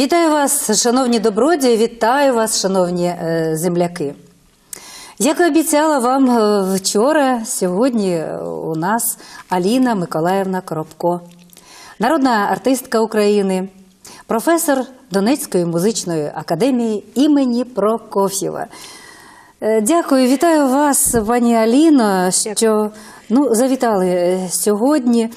Вітаю вас, шановні добродії, вітаю вас, шановні е, земляки. Як і обіцяла вам е, вчора, сьогодні е, у нас Аліна Миколаївна Коробко, народна артистка України, професор Донецької музичної академії імені Прокоф'єва. Дякую, вітаю вас, пані Аліно, що ну, завітали сьогодні.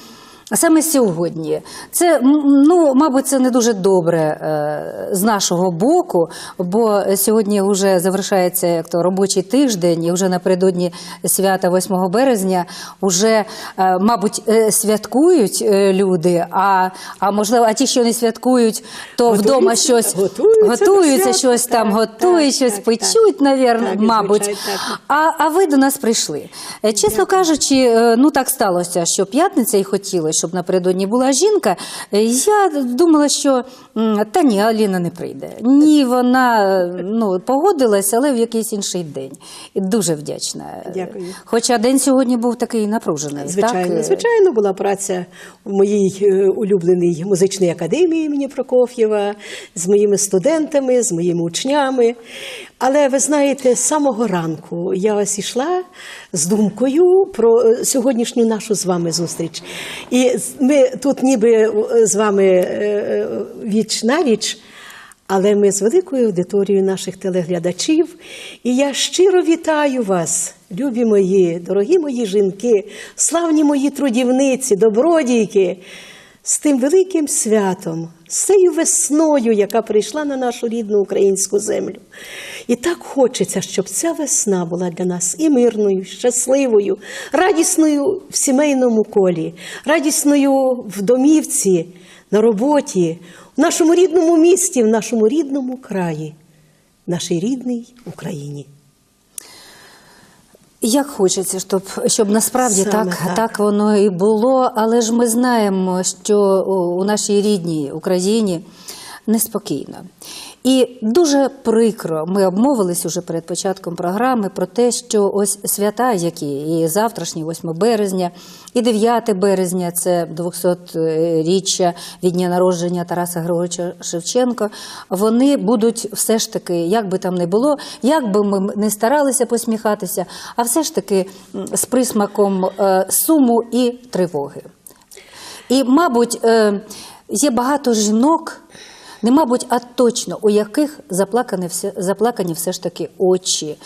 А саме сьогодні. Це, ну, мабуть, це не дуже добре е, з нашого боку, бо сьогодні вже завершається як то робочий тиждень, і вже напередодні свята 8 березня вже, е, мабуть, е, святкують е, люди, а, а можливо, а ті, що не святкують, то Готуються, вдома щось готуються готуються щось там, так, готують, так, щось так, печуть, навірно, Так, мабуть. так. А, а ви до нас прийшли. Е, Чесно кажучи, е, ну так сталося, що п'ятниця і хотіли, щоб напередодні була жінка. Я думала, що та ні, Аліна не прийде. Ні, вона ну, погодилась, але в якийсь інший день. І дуже вдячна. Дякую. Хоча день сьогодні був такий напружений. Звичайно, так? звичайно, була праця в моїй е, улюбленій музичній академії імені Прокоф'єва з моїми студентами, з моїми учнями. Але ви знаєте, з самого ранку я ось ішла з думкою про е, сьогоднішню нашу з вами зустріч. І ми тут ніби е, з вами е, віч на віч. Але ми з великою аудиторією наших телеглядачів. І я щиро вітаю вас, любі мої, дорогі мої жінки, славні мої трудівниці, добродійки, з тим великим святом, з цією весною, яка прийшла на нашу рідну українську землю. І так хочеться, щоб ця весна була для нас і мирною, щасливою, радісною в сімейному колі, радісною в домівці, на роботі, в нашому рідному місті, в нашому рідному краї, в нашій рідній Україні. Як хочеться, щоб, щоб насправді Саме так, так. так воно і було, але ж ми знаємо, що у у нашій рідній Україні неспокійно. І дуже прикро, ми обмовились уже перед початком програми про те, що ось свята, які і завтрашні, 8 березня, і 9 березня, це 200-річчя від дня народження Тараса Григоровича Шевченка, вони будуть все ж таки, як би там не було, як би ми не старалися посміхатися, а все ж таки з присмаком е, суму і тривоги. І, мабуть, е, є багато жінок, не мабуть, а точно, у яких заплакані все, заплакані все ж таки очі.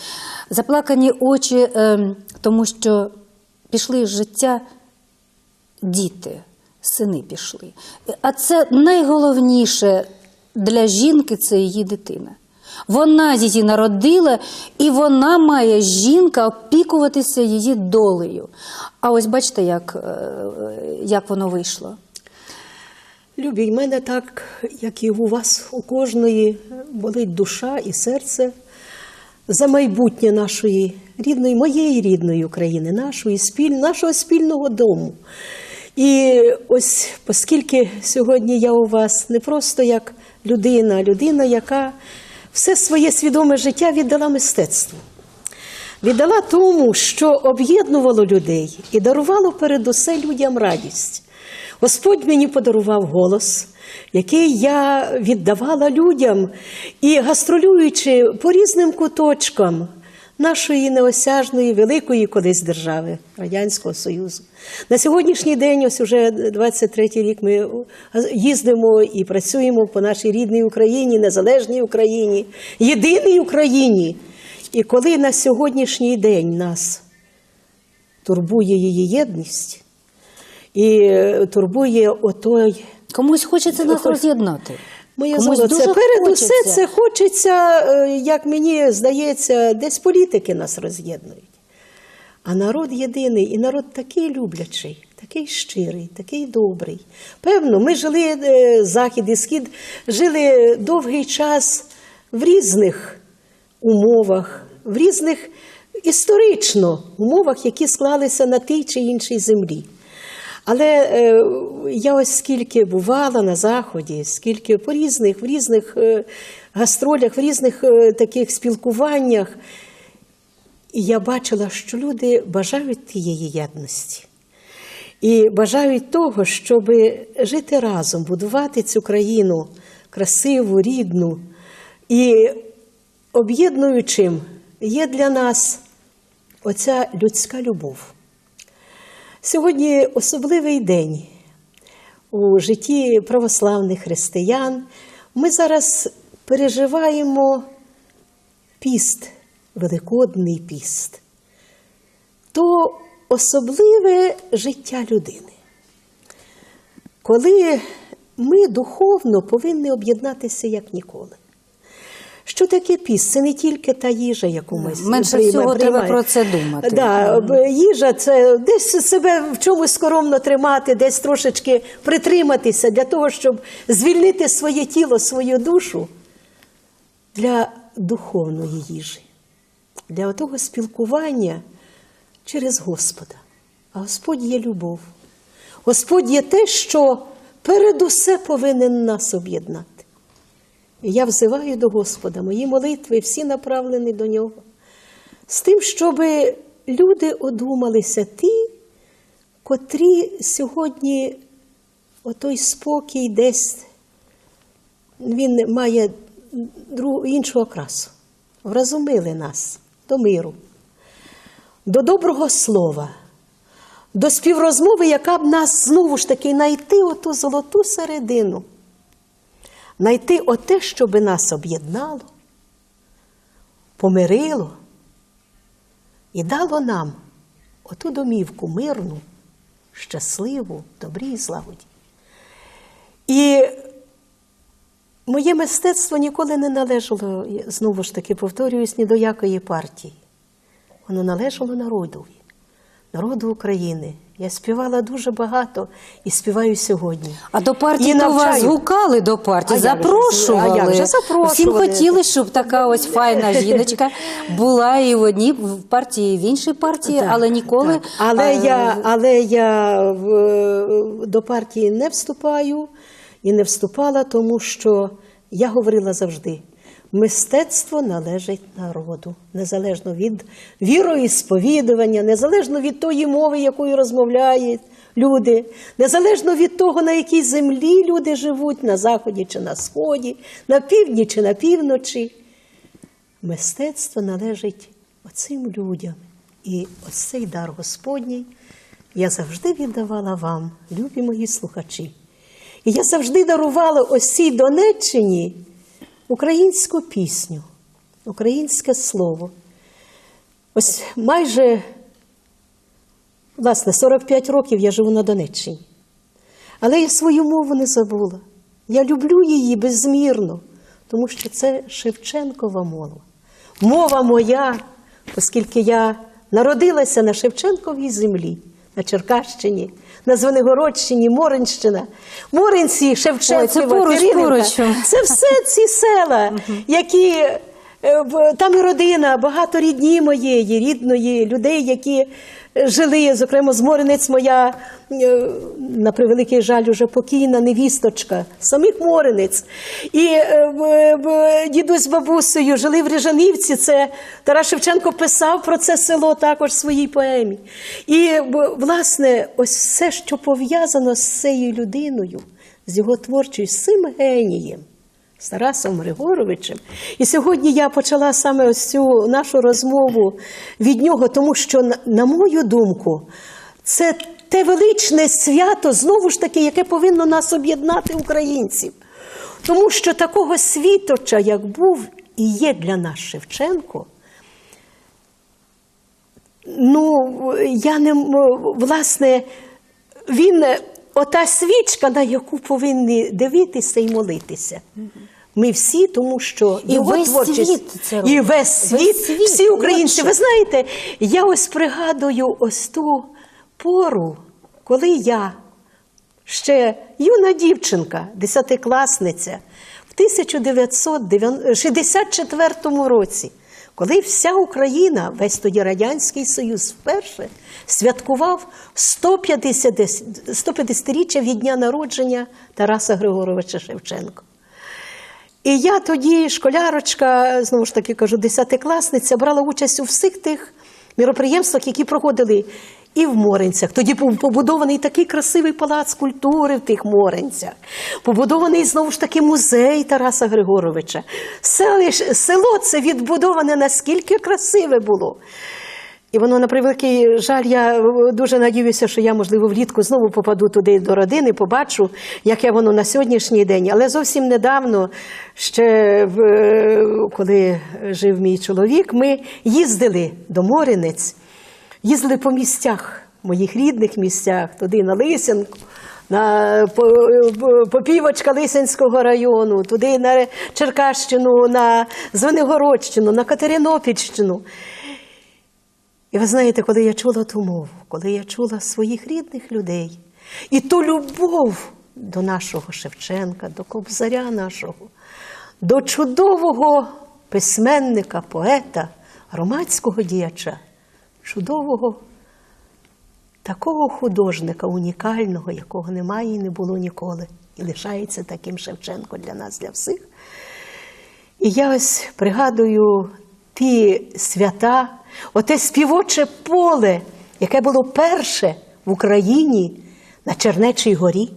Заплакані очі, е, тому що пішли з життя діти, сини пішли. А це найголовніше для жінки це її дитина. Вона її народила, і вона має жінка опікуватися її долею. А ось бачите, як, е, як воно вийшло. Любі, й мене так, як і у вас, у кожної, болить душа і серце за майбутнє нашої рідної, моєї рідної України, нашої спіль, нашого спільного дому. І ось оскільки сьогодні я у вас не просто як людина, людина, яка все своє свідоме життя віддала мистецтву. Віддала тому, що об'єднувало людей і дарувало передусе людям радість. Господь мені подарував голос, який я віддавала людям і гастролюючи по різним куточкам нашої неосяжної великої колись держави Радянського Союзу. На сьогоднішній день, ось уже 23-й рік, ми їздимо і працюємо по нашій рідній Україні, незалежній Україні, єдиній Україні. І коли на сьогоднішній день нас турбує її єдність і е, турбує отой. Комусь хочеться нас роз'єднати. Моє Комусь золоце, дуже перед усе це хочеться, е, як мені здається, десь політики нас роз'єднують. А народ єдиний, і народ такий люблячий, такий щирий, такий добрий. Певно, ми жили, е, Захід і Схід, жили довгий час в різних умовах, в різних історично умовах, які склалися на тій чи іншій землі. Але е, я ось скільки бувала на Заході, скільки по різних, в різних е, гастролях, в різних е, таких спілкуваннях, і я бачила, що люди бажають тієї єдності. І бажають того, щоб жити разом, будувати цю країну красиву, рідну. І об'єднуючим є для нас оця людська любов. Сьогодні особливий день у житті православних християн. Ми зараз переживаємо піст, Великодний піст. То особливе життя людини. Коли ми духовно повинні об'єднатися як ніколи. Що таке піст? Це не тільки та їжа, яку ми Менше прийма- всього треба про це думати. Да, їжа це десь себе в чомусь скоромно тримати, десь трошечки притриматися для того, щоб звільнити своє тіло, свою душу для духовної їжі, для того спілкування через Господа. А Господь є любов. Господь є те, що перед усе повинен нас об'єднати. Я взиваю до Господа, мої молитви всі направлені до Нього, з тим, щоб люди одумалися ті, котрі сьогодні отой спокій десь він має іншу окрасу. Вразумили нас до миру, до доброго слова, до співрозмови, яка б нас знову ж таки знайти оту золоту середину, знайти оте, що би нас об'єднало, помирило і дало нам оту домівку мирну, щасливу, добрій злагоді. І моє мистецтво ніколи не належало, знову ж таки повторююсь, ні до якої партії. Воно належало народові, народу України. Я співала дуже багато і співаю сьогодні. А до партії то вас гукали до партії, А як же? запрошували. А як же? Запрошували. Всім хотіли, щоб така ось файна жіночка була і в одній в партії, і в іншій партії, Так, але ніколи. так. Але, а, я, але я в, до партії не вступаю і не вступала, тому що я говорила завжди: мистецтво належить народу, незалежно від віроісповідування, незалежно від тої мови, якою розмовляють люди, незалежно від того, на якій землі люди живуть, на заході чи на сході, на півдні чи на півночі. Мистецтво належить оцим людям. І ось цей дар Господній я завжди віддавала вам, любі мої слухачі. І я завжди дарувала ось цій Донеччині українську пісню, українське слово. Ось майже, власне, 45 років я живу на Донеччині. Але я свою мову не забула. Я люблю її безмірно, тому що це Шевченкова мова. Мова моя, оскільки я народилася на Шевченковій землі, на Черкащині, на Звенигородщині, Моринщина, Моринці, Шевченкова, Ой, це поруч, Кирилівка. поруч. Це все ці села, які е, там і родина, багато рідні моєї, рідної, людей, які жили, зокрема, з Моринець моя, е, на превеликий жаль, уже покійна невісточка, самих Моринець. І е, дідусь з бабусею жили в Ріжанівці. Це Тарас Шевченко писав про це село також в своїй поемі. І, власне, ось все, що пов'язано з цією людиною, з його творчою, з цим генієм. З Тарасом Григоровичем. І сьогодні я почала саме ось цю нашу розмову від нього, тому що, на, мою думку, це те величне свято, знову ж таки, яке повинно нас об'єднати українців. Тому що такого світоча, як був і є для нас Шевченко, ну, я не власне, він ота свічка, на яку повинні дивитися і молитися. Ми всі, тому що І його весь творчість світ це робить. і весь світ, Весь світ, всі українці. Ви знаєте, я ось пригадую ось ту пору, коли я ще юна дівчинка, десятикласниця, в 1964 році, коли вся Україна, весь тоді Радянський Союз вперше святкував 150 150-річчя від дня народження Тараса Григоровича Шевченка. І я тоді, школярочка, знову ж таки кажу, десятикласниця, брала участь у всіх тих міроприємствах, які проходили і в Моринцях. Тоді був побудований такий красивий палац культури в тих Моринцях. Побудований знову ж таки музей Тараса Григоровича. Село це відбудоване наскільки красиве було. І воно, на превеликий жаль, я е, дуже надіюся, що я, можливо, влітку знову попаду туди до родини, побачу, яке воно на сьогоднішній день. Але зовсім недавно, ще е, коли жив мій чоловік, ми їздили до Моринець, їздили по місцях, моїх рідних місцях, туди на Лисянку. На Попівочка Лисянського району, туди на Черкащину, на Звенигородщину, на Катеринопільщину. І ви знаєте, коли я чула ту мову, коли я чула своїх рідних людей і ту любов до нашого Шевченка, до Кобзаря нашого, до чудового письменника, поета, громадського діяча, чудового такого художника, унікального, якого немає і не було ніколи, і лишається таким Шевченко для нас, для всіх. І я ось пригадую ті свята, оте співоче поле, яке було перше в Україні на Чернечій горі.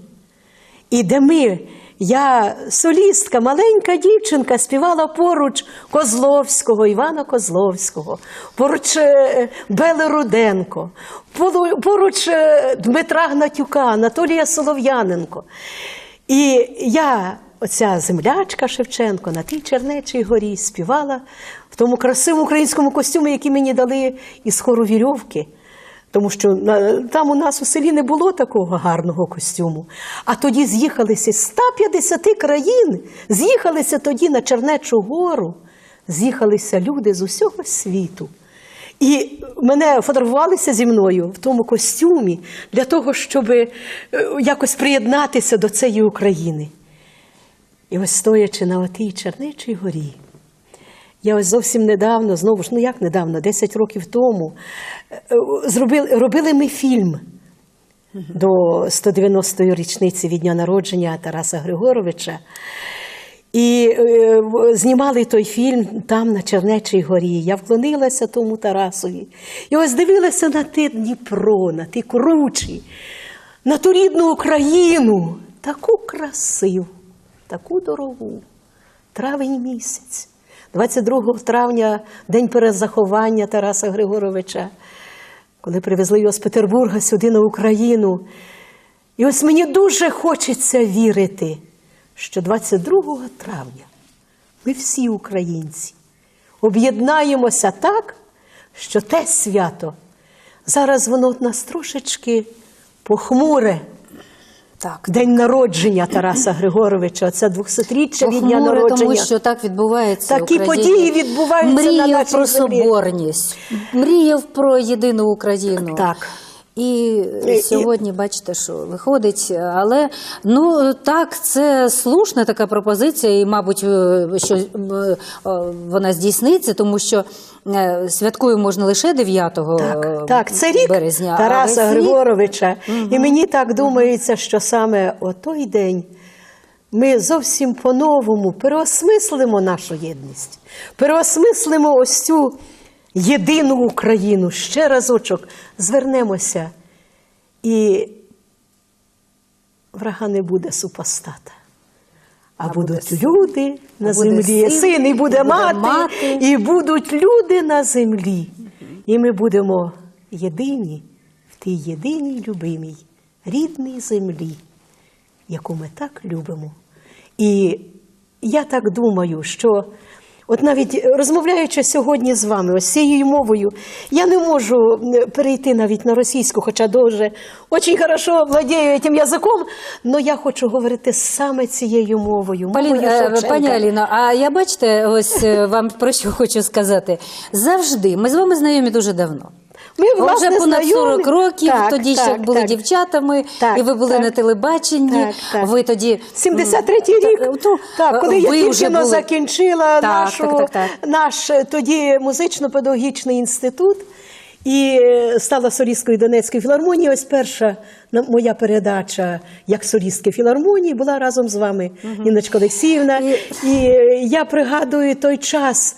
І де ми, я солістка, маленька дівчинка, співала поруч Козловського, Івана Козловського, поруч е, Бели Руденко, поруч е, Дмитра Гнатюка, Анатолія Солов'яненко. І я, оця землячка Шевченко, на тій Чернечій горі співала в тому красивому українському костюмі, який мені дали із хору вірьовки. Тому що там у нас у селі не було такого гарного костюму. А тоді з'їхалися з 150 країн, з'їхалися тоді на Чернечу гору, з'їхалися люди з усього світу. І мене фотографувалися зі мною в тому костюмі для того, щоб е, якось приєднатися до цієї України. І ось стоячи на отій Чернечій горі, я ось зовсім недавно, знову ж, ну як недавно, 10 років тому, е, зробили, робили ми фільм до 190-ї річниці від дня народження Тараса Григоровича. І е, знімали той фільм там, на Чернечій горі. Я вклонилася тому Тарасові. І ось дивилася на те Дніпро, на ті кручі, на ту рідну Україну, таку красиву, таку дорогу. Травень місяць. 22 травня, день перезаховання Тараса Григоровича, коли привезли його з Петербурга сюди на Україну. І ось мені дуже хочеться вірити, що 22 травня ми всі українці об'єднаємося так, що те свято зараз воно в нас трошечки похмуре. Так, День народження Тараса Григоровича, це 200-річчя від дня народження. тому що так відбувається. Такі Україні. події відбуваються мріяв на нашій про землі. соборність, мріяв про єдину Україну. Так. І І- сьогодні бачите, що виходить. Але ну так, це слушна така пропозиція, і, мабуть, е, що е, е, вона здійсниться, тому що е, святкує можна лише 9 Так, так, це рік березня. Тараса Григоровича. І мені так думається, що саме о той день ми зовсім по-новому переосмислимо нашу єдність, переосмислимо ось цю єдину Україну. Ще разочок звернемося, і врага не буде супостата. А, будуть люди на землі, син, і буде, мати. і будуть люди на землі. І ми будемо єдині в тій єдиній любимій рідній землі, яку ми так любимо. І я так думаю, що от навіть розмовляючи сьогодні з вами, ось цією мовою, я не можу перейти навіть на російську, хоча дуже дуже хорошо владію цим язиком, але я хочу говорити саме цією мовою. Пані, мовою е, пані Аліно, а я бачите, ось е, вам про що хочу сказати. Завжди ми з вами знайомі дуже давно. Ми, власне, Вже понад знайомі. 40 років, Так, тоді ще так, були так. дівчатами, Так, і ви були так. на телебаченні. Так, так. Ви тоді 73-й рік, Так, ну, так, коли ви я но були- закінчила Так, нашу, так, так, так. наш е, тоді музично-педагогічний інститут і е, стала солісткою Донецької філармонії. Ось перша моя передача як солістки філармонії була разом з вами, Інночка Олексіївна. І- І е, я пригадую той час.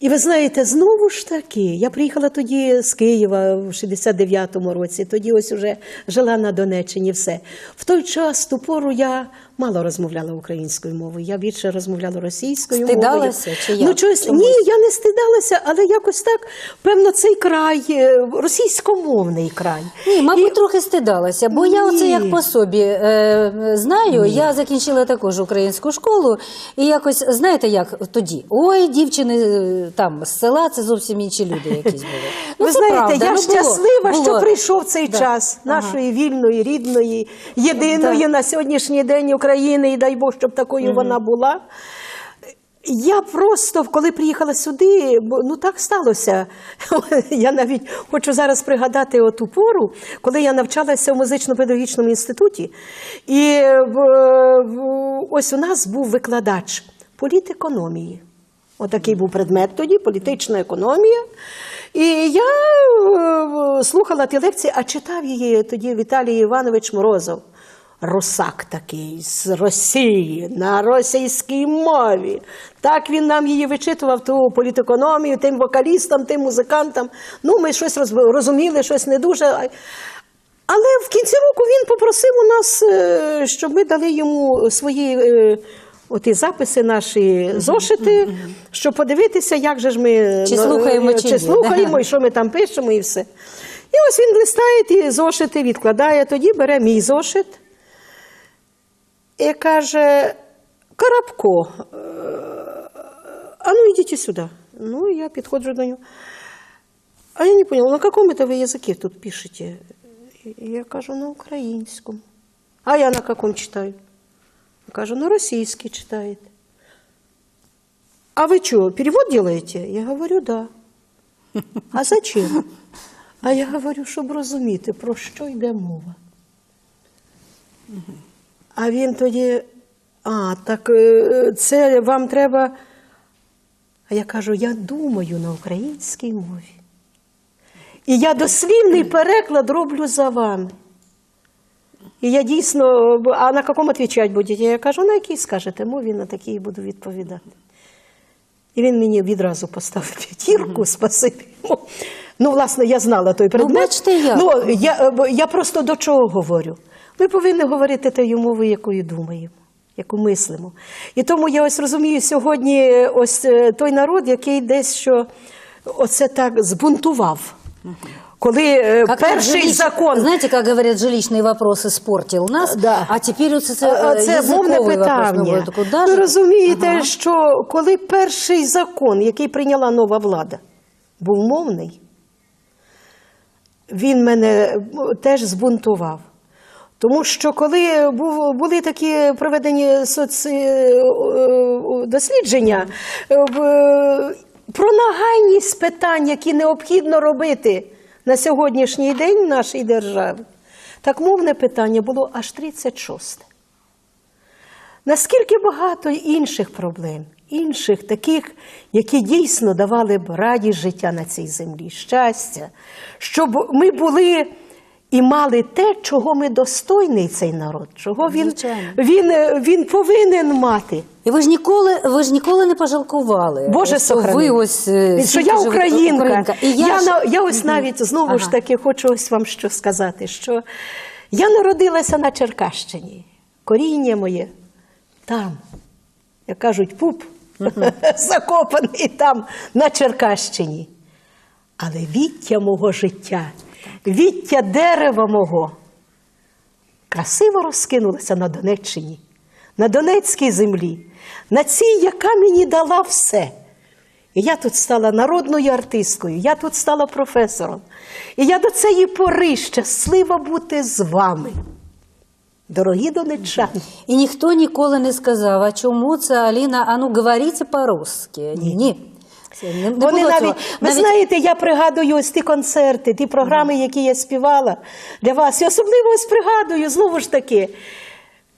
І ви знаєте, знову ж таки, я приїхала тоді з Києва в 69-му році, тоді ось уже жила на Донеччині, все. В той час, ту пору я мало розмовляла українською мовою, я більше розмовляла російською Стидалася мовою. чи? Ну, чогось, Чомусь? ні, я не стидалася, але якось так, певно, цей край, е, російськомовний край. Ні, мабуть, трохи стидалася, бо я оце як по собі е, знаю. Я закінчила також українську школу, і якось знаєте, як тоді? Ой, дівчини там з села це зовсім інші люди якісь були. Ну, Ви знаєте, правда, я ну, було- щаслива, що прийшов цей Да. час Ага. нашої вільної, рідної, єдиної Да. на сьогоднішній день України, і дай Бог, щоб такою вона була. Я просто, коли приїхала сюди, ну так сталося. Я навіть хочу зараз пригадати оту пору, коли я навчалася в музично-педагогічному інституті. І ось у нас був викладач політекономії. Отакий був предмет тоді, політична економія. І я е, слухала ті лекції, а читав її тоді Віталій Іванович Морозов. Русак такий з Росії на російській мові. Так він нам її вичитував, ту політекономію, тим вокалістам, тим музикантам. Ну, ми щось розуміли, щось не дуже. Але в кінці року він попросив у нас, е, щоб ми дали йому свої е, оті записи, наші зошити, щоб подивитися, як же ж ми Чи ну, слухаємо, е, чи чи ні, слухаємо, да. і що ми там пишемо, і все. І ось він листає ті зошити, відкладає, тоді бере мій зошит і каже: Карабко, е, а ну йдіть сюди. Ну, я підходжу до нього. А я не поняла, на каком это вы языке тут пишете? И Я кажу, на українському. А я на каком читаю? Кажу, на російський читаєте. А вы что, перевод делаете? Я говорю, да. А зачем? А я говорю, щоб розуміти, про що йде мова. А він тоді, а, так е, це вам треба. А я кажу, я думаю на українській мові. І я дослівний переклад роблю за вами. І я дійсно, а на якому відповідати будете? Я кажу, на якій скажете мові, на такій і буду відповідати. І він мені відразу поставив п'ятірку, спасибі йому. Ну, власне, я знала той предмет. бачите, як. Ну, я, е, я просто до чого говорю? Ми повинні говорити тою мовою, якою думаємо, яку мислимо. І тому я ось розумію сьогодні е, ось е, той народ, який десь що оце так збунтував. Коли е, Как перший жилищ- закон Знаете, как говорят, жилищный вопрос испортил нас, Да. а теперь вот це, А, Це мовне питання. Ну, Ви розумієте, Ага. що коли перший закон, який прийняла нова влада, був мовний, він мене е, теж збунтував. Тому що коли були такі проведені соці... е, е, дослідження про нагайність питань, які необхідно робити на сьогоднішній день в нашій державі, так мовне питання було аж 36. Наскільки багато інших проблем, інших таких, які дійсно давали б радість життя на цій землі, щастя, щоб ми були і мали те, чого ми достойний цей народ, чого він, Звичайно. він, е, він повинен мати. І ви ж ніколи, ви ж ніколи не пожалкували. Боже Ось, що ви ось е, Що я живете- українка. І я, я, ж... на- я ось навіть знову ж таки хочу ось вам що сказати, що я народилася на Черкащині. Коріння моє там, як кажуть, пуп закопаний там, на Черкащині. Але віття мого життя, віття дерева мого красиво розкинулася на Донеччині, на Донецькій землі, на цій, яка мені дала все. І я тут стала народною артисткою, я тут стала професором. І я до цієї пори щаслива бути з вами. Дорогі донеччани, І ніхто ніколи не сказав, а чому це Аліна, а ну говорите по-русски. Ні. Ні. Не, Вони було навіть, цього. ви знаєте, я пригадую ось ті концерти, ті програми, які я співала для вас. І особливо ось пригадую, знову ж таки,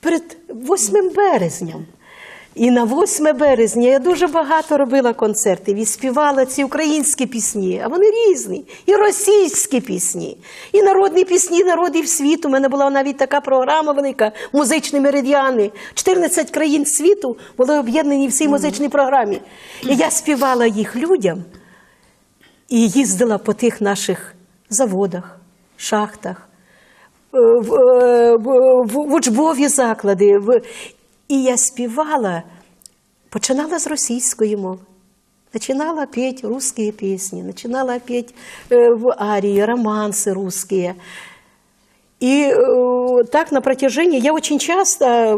перед 8 березням. І на 8 березня я дуже багато робила концертів і співала ці українські пісні, а вони різні. І російські пісні, і народні пісні народів світу. У мене була навіть така програма велика музичні меридіани. 14 країн світу були об'єднані в цій музичній програмі. І я співала їх людям і їздила по тих наших заводах, шахтах, е, в, е, в, в, в учбові заклади. В... І я співала, починала з російської мови. Начинала петь русские песни, начинала петь э, в арии, романсы русские. И э, так на протяжении, я очень часто, э,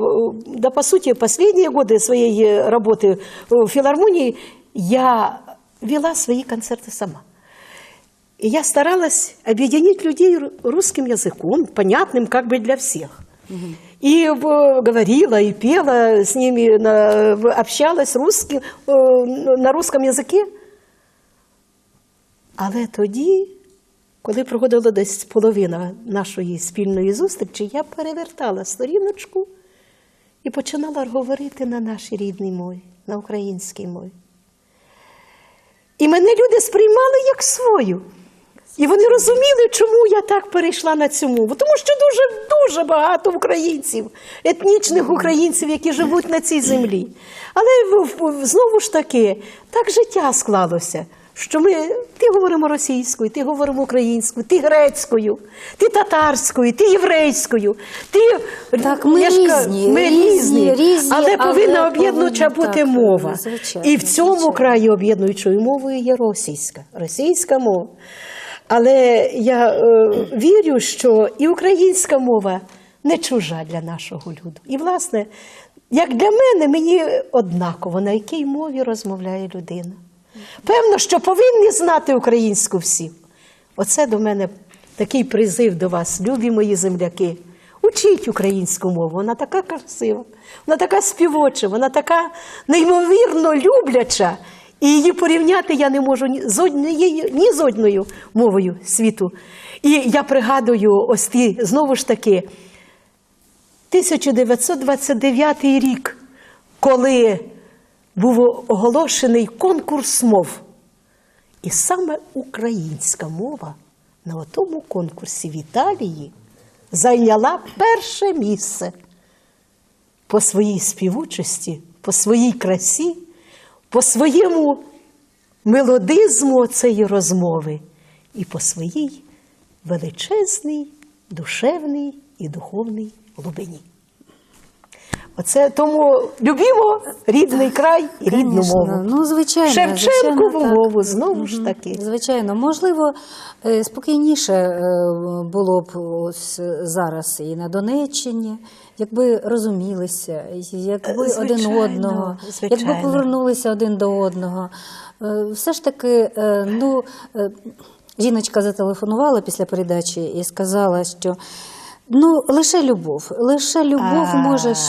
да по сути, последние годы своей э, работы в филармонии, я вела свои концерты сама. И я старалась объединить людей ру- русским языком, понятным как бы для всех. И э, говорила, и пела с ними, на- в- общалась русским, э, на русском языке. Але тоді, коли проходила десь половина нашої спільної зустрічі, я перевертала сторіночку і починала говорити на нашій рідній мові, на українській мові. І мене люди сприймали як свою. І вони розуміли, чому я так перейшла на цю мову. Тому що дуже дуже багато українців, етнічних українців, які живуть на цій землі. Але знову ж таки, так життя склалося. Що ми ти говоримо російською, ти говоримо українською, ти грецькою, ти татарською, ти єврейською, ти Так, ми кажу, різні, ми різні, різні, але але повинна об'єднуюча бути так, мова. звичайно, І в цьому звичайно. краї об'єднуючою мовою є російська, російська мова. Але я е, вірю, що і українська мова не чужа для нашого люду. І, власне, як для мене, мені однаково, на якій мові розмовляє людина. Певно, що повинні знати українську всі. Оце до мене такий призив до вас, любі мої земляки. Учіть українську мову, вона така красива, вона така співоча, вона така неймовірно любляча. І її порівняти я не можу ні з однією, ні з одною мовою світу. І я пригадую ось ті, знову ж таки, 1929 рік, коли був оголошений конкурс мов. І саме українська мова на тому конкурсі в Італії зайняла перше місце по своїй співучості, по своїй красі, по своєму мелодизму цієї розмови і по своїй величезній, душевній і духовній глибині. Оце тому любімо рідний край і рідну Конечно. мову. Ну, звичайно, Шевченкову звичайно, так. мову знову ж таки. Звичайно, можливо, е, спокійніше е, було б ось зараз і на Донеччині, якби розумілися, якби Е, один одного, звичайно. якби повернулися один до одного. Все ж таки, ну, жіночка зателефонувала після передачі і сказала, що. Ну, лише любов, лише любов А, може ж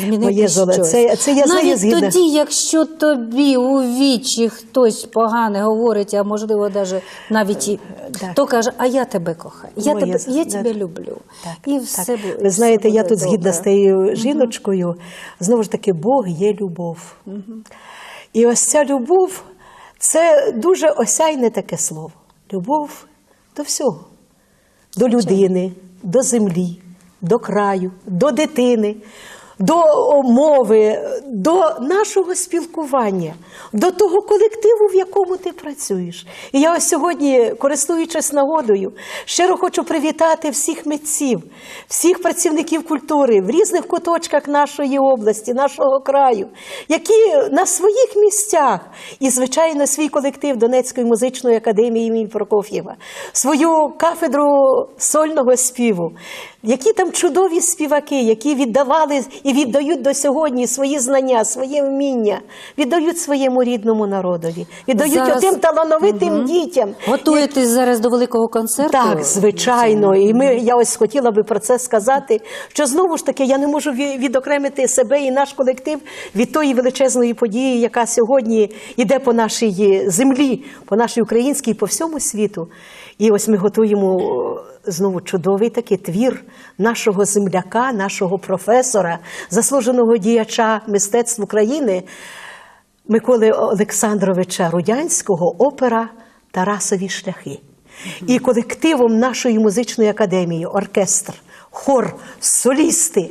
змінити моє золоте, щось. це- це я з нею Навіть згідна. тоді, якщо тобі у вічі хтось погане говорить, а можливо даже навіть і Так. то каже, а я тебе кохаю, я Моє тебе, я тебе люблю. Так, і так. буде. Ви знаєте, все я буде тут згідна добре. з тією жіночкою. Знову ж таки, Бог є любов. І ось ця любов це дуже осяйне таке слово. Любов до всього, до людини, до землі, до краю, до дитини, до мови, до нашого спілкування, до того колективу, в якому ти працюєш. І я ось сьогодні, користуючись нагодою, щиро хочу привітати всіх митців, всіх працівників культури в різних куточках нашої області, нашого краю, які на своїх місцях, і, звичайно, свій колектив Донецької музичної академії імені Прокоф'єва, свою кафедру сольного співу, які там чудові співаки, які віддавали і віддають до сьогодні свої знання, своє вміння, віддають своєму рідному народові, віддають Зараз- отим талановитим дітям. Готуєтесь зараз до великого концерту? Так, звичайно. І ми, я ось хотіла би про це сказати, що знову ж таки я не можу відокремити себе і наш колектив від тої величезної події, яка сьогодні йде по нашій землі, по нашій українській, по всьому світу. І ось ми готуємо е, знову чудовий такий твір нашого земляка, нашого професора, заслуженого діяча мистецтв України Миколи Олександровича Рудянського опера Тарасові шляхи. І колективом нашої музичної академії, оркестр, хор, солісти,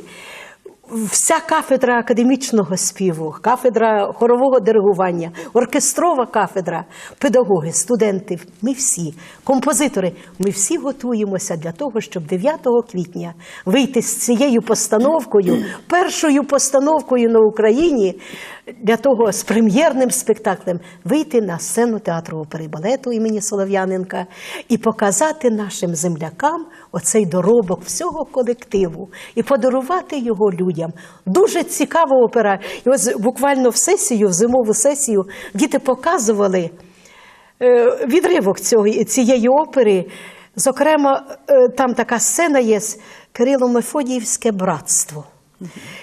вся кафедра академічного співу, кафедра хорового диригування, оркестрова кафедра, педагоги, студенти, ми всі, композитори, ми всі готуємося для того, щоб 9 квітня вийти з цією постановкою, першою постановкою на Україні для того з прем'єрним спектаклем вийти на сцену театру опери балету імені Солов'яненка і показати нашим землякам оцей доробок всього колективу і подарувати його людям. Дуже цікава опера. І ось буквально в сесію, в зимову сесію, діти показували е, відривок цієї опери. Зокрема, е, там така сцена є Кирило-Мефодіївське братство.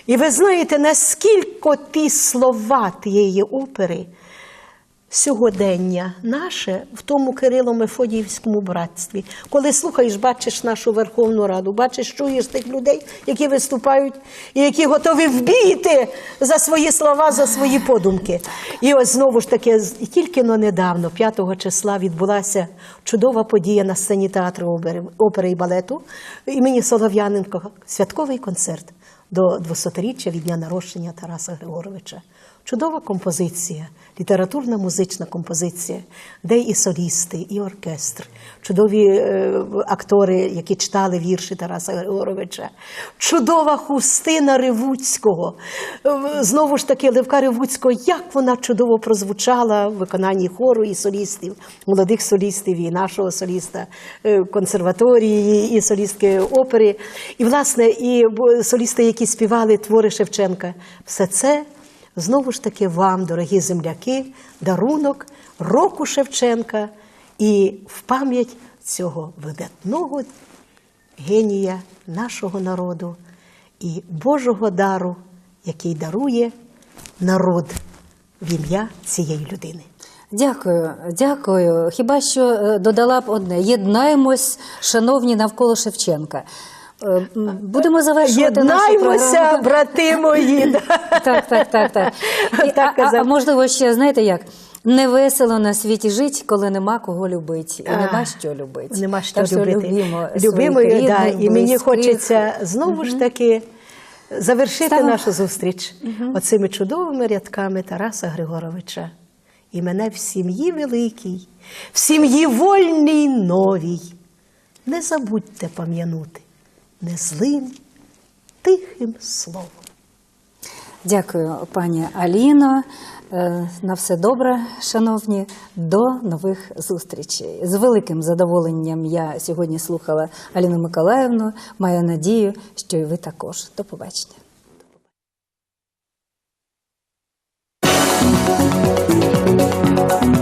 І ви знаєте, наскільки ті слова тієї опери сьогодення наше в тому Кирило-Мефодіївському братстві. Коли слухаєш, бачиш нашу Верховну Раду, бачиш, чуєш тих людей, які виступають і які готові вбійти за свої слова, за свої подумки. І ось знову ж таки, тільки но недавно, 5 числа, відбулася чудова подія на сцені театру опери і балету імені Солов'яненко, святковий концерт до 200-річчя від дня народження Тараса Григоровича. Чудова композиція, літературна музична композиція, де і солісти, і оркестр, чудові е, актори, які читали вірші Тараса Григоровича, чудова хустина Ривуцького. Е, Знову ж таки, Левка Ривуцького, як вона чудово прозвучала в виконанні хору і солістів, молодих солістів, і нашого соліста е, консерваторії, і солістки опери. І, власне, і солісти, які співали твори Шевченка. Все це знову ж таки вам, дорогі земляки, дарунок року Шевченка і в пам'ять цього видатного генія нашого народу і Божого дару, який дарує народ в ім'я цієї людини. Дякую, дякую. Хіба що е, додала б одне: єднаємось, шановні навколо Шевченка. Е, Будемо завершувати нашу Єднаймося, програму. брати мої. Так, так, так, так. І, Так а, а, казав. можливо, ще знаєте як? Не весело на світі жити, коли нема кого любити, і нема що любити. Нема що так любити. любімо Любимо, своїх да, рідних, і мені близьких. хочеться знову ж таки завершити Ставимо. нашу зустріч оцими чудовими рядками Тараса Григоровича. І мене в сім'ї великій, в сім'ї вольній новій. Не забудьте пам'янути не злим, тихим словом. Дякую, пані Аліно. Е, на все добре, шановні, до нових зустрічей. З великим задоволенням я сьогодні слухала Аліну Миколаївну. Маю надію, що і ви також. До побачення. До побачення.